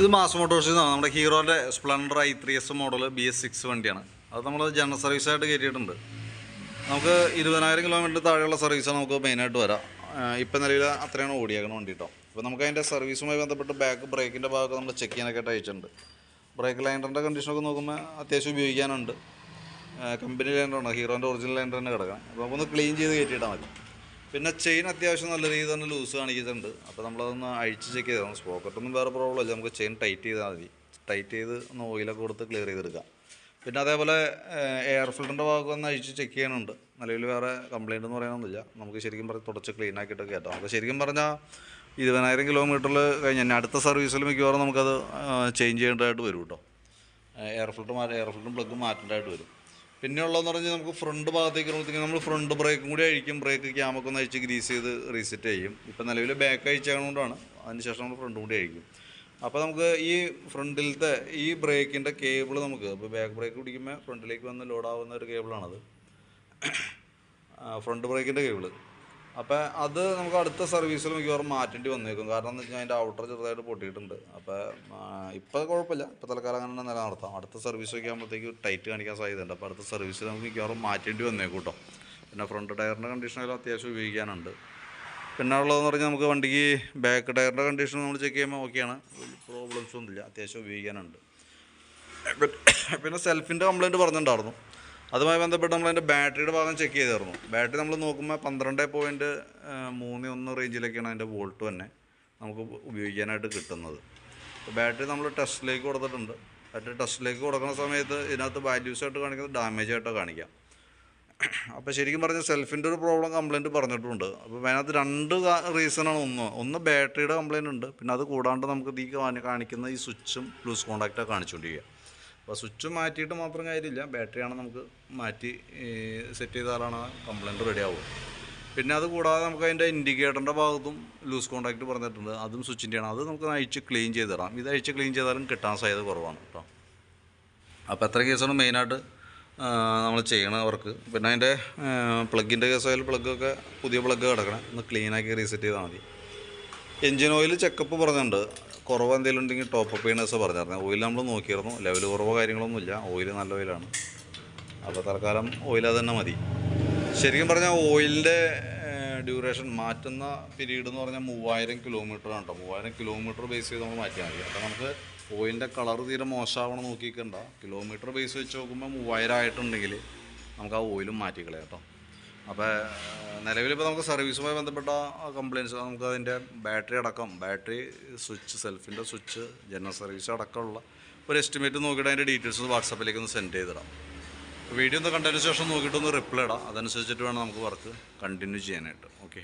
ഇത് മാസ് മോട്ടോഴ്സിൽ നിന്നാണ് നമ്മുടെ ഹീറോന്റെ Splendor i three S model B S six വണ്ടിയാണ്. അത് നമ്മൾ ജനറൽ സർവീസ് ആയിട്ട് കയറ്റിയിട്ടുണ്ട്. നമുക്ക് ഇരുപതിനായിരം കിലോമീറ്റർ താഴെയുള്ള സർവീസാണ് നമുക്ക് മെയിനായിട്ട് വരാം. ഇപ്പം നിലവിൽ അത്രയാണ് ഓടിയേക്കണ വണ്ടി കേട്ടോ അപ്പോൾ നമുക്ക് അതിന്റെ സർവീസുമായി ബന്ധപ്പെട്ട് ബാക്ക് ബ്രേക്കിന്റെ ഭാഗമൊക്കെ നമ്മൾ ചെക്ക് ചെയ്യാനൊക്കെ അയച്ചിട്ടുണ്ട്. ബ്രേക്ക് ലൈൻഡറിന്റെ കണ്ടീഷനൊക്കെ നോക്കുമ്പോൾ അത്യാവശ്യം ഉപയോഗിക്കാനുണ്ട്. കമ്പനി ലൈൻഡറാണ് ഹീറോന്റെ ഒറിജിനൽ ലൈൻഡർ തന്നെ കിടക്കാം അപ്പോൾ നമുക്കൊന്ന് ക്ലീൻ ചെയ്ത് കയറ്റിയിട്ടാൽ മതി. പിന്നെ ചെയിൻ അത്യാവശ്യം നല്ല രീതിയിൽ തന്നെ ലൂസ് കാണിക്കുന്നുണ്ട്. അപ്പോൾ നമ്മളതൊന്ന് അഴിച്ച് ചെക്ക് ചെയ്താൽ സ്പോക്കറ്റൊന്നും വേറെ പ്രോബ്ലം ഇല്ല. നമുക്ക് ചെയിൻ ടൈറ്റ് ചെയ്താൽ മതി. ടൈറ്റ് ചെയ്ത് ഒന്ന് ഓയിലൊക്കെ കൊടുത്ത് ക്ലിയർ ചെയ്തെടുക്കാം. പിന്നെ അതേപോലെ എയർ ഫിൽറ്ററിന്റെ ഭാഗം ഒന്ന് അഴിച്ച് ചെക്ക് ചെയ്യാനുണ്ട്. നിലവിൽ വേറെ കംപ്ലയിന്റ് എന്ന് പറയാനൊന്നുമില്ല. നമുക്ക് ശരിക്കും പറഞ്ഞാൽ തുടച്ച് ക്ലീൻ ആക്കിയിട്ട് കയറ്റാം അപ്പോൾ ശരിക്കും പറഞ്ഞാൽ ഇരുപതിനായിരം കിലോമീറ്ററിൽ കഴിഞ്ഞ് അടുത്ത സർവീസിൽ മിക്കവാറും നമുക്കത് ചേഞ്ച് ചെയ്യേണ്ടതായിട്ട് വരും കേട്ടോ. എയർ ഫിൽറ്റർ മാറ്റി എയർ ഫിൽറ്ററും പ്ലഗും മാറ്റേണ്ടതായിട്ട് വരും. പിന്നെ ഉള്ളതെന്ന് പറഞ്ഞാൽ നമുക്ക് ഫ്രണ്ട് ഭാഗത്തേക്ക് വരുമ്പോഴത്തേക്കും നമ്മൾ ഫ്രണ്ട് ബ്രേക്കും കൂടി അഴിക്കും ബ്രേക്ക് ക്യാമൊക്കെ ഒന്ന് അഴിച്ച് ഗ്രീസ് ചെയ്ത് റീസെറ്റ് ചെയ്യും. ഇപ്പം നിലവിൽ ബാക്ക് അഴിച്ചതുകൊണ്ടാണ്. അതിന് ശേഷം നമ്മൾ ഫ്രണ്ട് കൂടി അഴിക്കും. അപ്പോൾ നമുക്ക് ഈ ഫ്രണ്ടിലത്തെ ഈ ബ്രേക്കിന്റെ കേബിൾ നമുക്ക് ഇപ്പോൾ ബാക്ക് ബ്രേക്ക് പിടിക്കുമ്പോൾ ഫ്രണ്ടിലേക്ക് വന്ന് ലോഡാവുന്ന ഒരു കേബിളാണത് ഫ്രണ്ട് ബ്രേക്കിന്റെ കേബിൾ അപ്പോൾ അത് നമുക്ക് അടുത്ത സർവീസിൽ മിക്കവാറും മാറ്റേണ്ടി വന്നേക്കും. കാരണം എന്ന് വെച്ചാൽ അതിന്റെ ഔട്ടർ ചെറുതായിട്ട് പൊട്ടിയിട്ടുണ്ട്. അപ്പോൾ ഇപ്പോൾ കുഴപ്പമില്ല. ഇപ്പോൾ തൽക്കാലം അങ്ങനെ നില നടത്താം. അടുത്ത സർവീസ് ഒക്കെ ആകുമ്പോഴത്തേക്ക് ടൈറ്റ് കാണിക്കാൻ സാധ്യതയുണ്ട്. അപ്പോൾ അടുത്ത സർവീസിൽ നമുക്ക് മിക്കവാറും മാറ്റേണ്ടി വന്നേക്കും കേട്ടോ പിന്നെ ഫ്രണ്ട് ടയറിന്റെ കണ്ടീഷനെല്ലാം അത്യാവശ്യം ഉപയോഗിക്കാനുണ്ട്. പിന്നെ ഉള്ളതെന്ന് പറഞ്ഞാൽ നമുക്ക് വണ്ടിക്ക് ബാക്ക് ടയറിന്റെ കണ്ടീഷൻ നമ്മൾ ചെക്ക് ചെയ്യുമ്പോൾ ഓക്കെയാണ് പ്രോബ്ലംസ് ഒന്നുമില്ല. അത്യാവശ്യം ഉപയോഗിക്കാനുണ്ട്. പിന്നെ സെൽഫിന്റെ കംപ്ലയിന്റ് പറഞ്ഞിട്ടുണ്ടായിരുന്നു. അതുമായി ബന്ധപ്പെട്ട് നമ്മൾ അതിന്റെ ബാറ്ററിയുടെ ഭാഗം ചെക്ക് ചെയ്തായിരുന്നു. ബാറ്ററി നമ്മൾ നോക്കുമ്പോൾ പന്ത്രണ്ട് പോയിന്റ് മൂന്ന് ഒന്ന് റേഞ്ചിലൊക്കെയാണ് അതിന്റെ വോൾട്ട് തന്നെ നമുക്ക് ഉപയോഗിക്കാനായിട്ട് കിട്ടുന്നത്. ബാറ്ററി നമ്മൾ ടെസ്റ്റിലേക്ക് കൊടുത്തിട്ടുണ്ട്. ബാറ്ററി ടെസ്റ്റിലേക്ക് കൊടുക്കുന്ന സമയത്ത് ഇതിനകത്ത് വാല്യൂസ് ആയിട്ട് കാണിക്കുന്നത് ഡാമേജ് ആയിട്ട് കാണിക്കാം അപ്പോൾ ശരിക്കും പറഞ്ഞാൽ സെൽഫിന്റെ ഒരു പ്രോബ്ലം കംപ്ലയിന്റ് പറഞ്ഞിട്ടുണ്ട്. അപ്പോൾ അതിനകത്ത് രണ്ട് റീസണാണ് ഒന്ന്. ഒന്ന് ബാറ്ററിയുടെ കംപ്ലയിന്റ് ഉണ്ട്. പിന്നെ അത് കൂടാണ്ട് നമുക്ക് ഈ കാണിക്കുന്ന ഈ സ്വിച്ചും ലൂസ് കോണ്ടാക്റ്റാണ് കാണിച്ചുകൊണ്ടിരിക്കുക. അപ്പോൾ സ്വിച്ച് മാറ്റിയിട്ട് മാത്രം കാര്യമില്ല. ബാറ്ററിയാണ് നമുക്ക് മാറ്റി സെറ്റ് ചെയ്താലാണ് കംപ്ലൈന്റ് റെഡി ആവുക പിന്നെ അത് കൂടാതെ നമുക്ക് അതിന്റെ ഇൻഡിക്കേറ്ററിന്റെ ഭാഗത്തും ലൂസ് കോൺടാക്റ്റ് പറഞ്ഞിട്ടുണ്ട്. അതും സ്വിച്ചിന്റെയാണ് അത് നമുക്ക് അഴിച്ച് ക്ലീൻ ചെയ്ത് തരാം. ഇത് അഴിച്ച് ക്ലീൻ ചെയ്താലും കിട്ടാൻ സാധ്യത കുറവാണ് കേട്ടോ അപ്പോൾ എത്ര കേസാണ് മെയിനായിട്ട് നമ്മൾ ചെയ്യണ വർക്ക് പിന്നെ അതിന്റെ പ്ലഗിന്റെ കേസായാലും പ്ലഗൊക്കെ പുതിയ പ്ലഗ് കിടക്കണം. ഒന്ന് ക്ലീനാക്കി റീസെറ്റ് ചെയ്താൽ മതി. എൻജിൻ ഓയിൽ ചെക്കപ്പ് പറഞ്ഞിട്ടുണ്ട്. കുറവ് എന്തെങ്കിലും ഉണ്ടെങ്കിൽ ടോപ്പ് അപ്പ് ചെയ്യണ പറഞ്ഞായിരുന്നു ഓയിൽ നമ്മൾ നോക്കിയിരുന്നു ലെവൽ കുറവോ കാര്യങ്ങളൊന്നുമില്ല ഓയിൽ നല്ല ഓയിലാണ് അപ്പോൾ തൽക്കാലം ഓയിൽ അത് തന്നെ മതി. ശരിക്കും പറഞ്ഞാൽ ഓയിലിന്റെ ഡ്യൂറേഷൻ മാറ്റുന്ന പീരീഡ് എന്ന് പറഞ്ഞാൽ മൂവായിരം കിലോമീറ്റർ ആണ് കേട്ടോ മൂവായിരം കിലോമീറ്റർ ബേസ് ചെയ്ത് നമ്മൾ മാറ്റിയാൽ മതി. അപ്പോൾ നമുക്ക് ഓയിലിന്റെ കളർ തീരെ മോശമാവണം നോക്കിക്കണ്ട. കിലോമീറ്റർ ബേസ് വെച്ച് നോക്കുമ്പോൾ മൂവായിരം ആയിട്ടുണ്ടെങ്കിൽ നമുക്ക് ആ ഓയിലും മാറ്റിക്കളയാം കേട്ടോ അപ്പോൾ നിലവിലിപ്പോൾ നമുക്ക് സർവീസുമായി ബന്ധപ്പെട്ട കംപ്ലയിൻസ് നമുക്ക് അതിന്റെ ബാറ്ററി അടക്കം ബാറ്ററി സ്വിച്ച് സെൽഫിന്റെ സ്വിച്ച് ജനറൽ സർവീസ് അടക്കമുള്ള ഒരു എസ്റ്റിമേറ്റ് നോക്കിയിട്ട് അതിന്റെ ഡീറ്റെയിൽസ് വാട്സാപ്പിലേക്ക് ഒന്ന് സെൻഡ് ചെയ്തിടാം. വീഡിയോ ഒന്ന് കണ്ടതിന് ശേഷം നോക്കിയിട്ടൊന്ന് റിപ്ലൈ ഇടാം. അതനുസരിച്ചിട്ട് വേണം നമുക്ക് വർക്ക് കണ്ടിന്യൂ ചെയ്യാനായിട്ട്. ഓക്കെ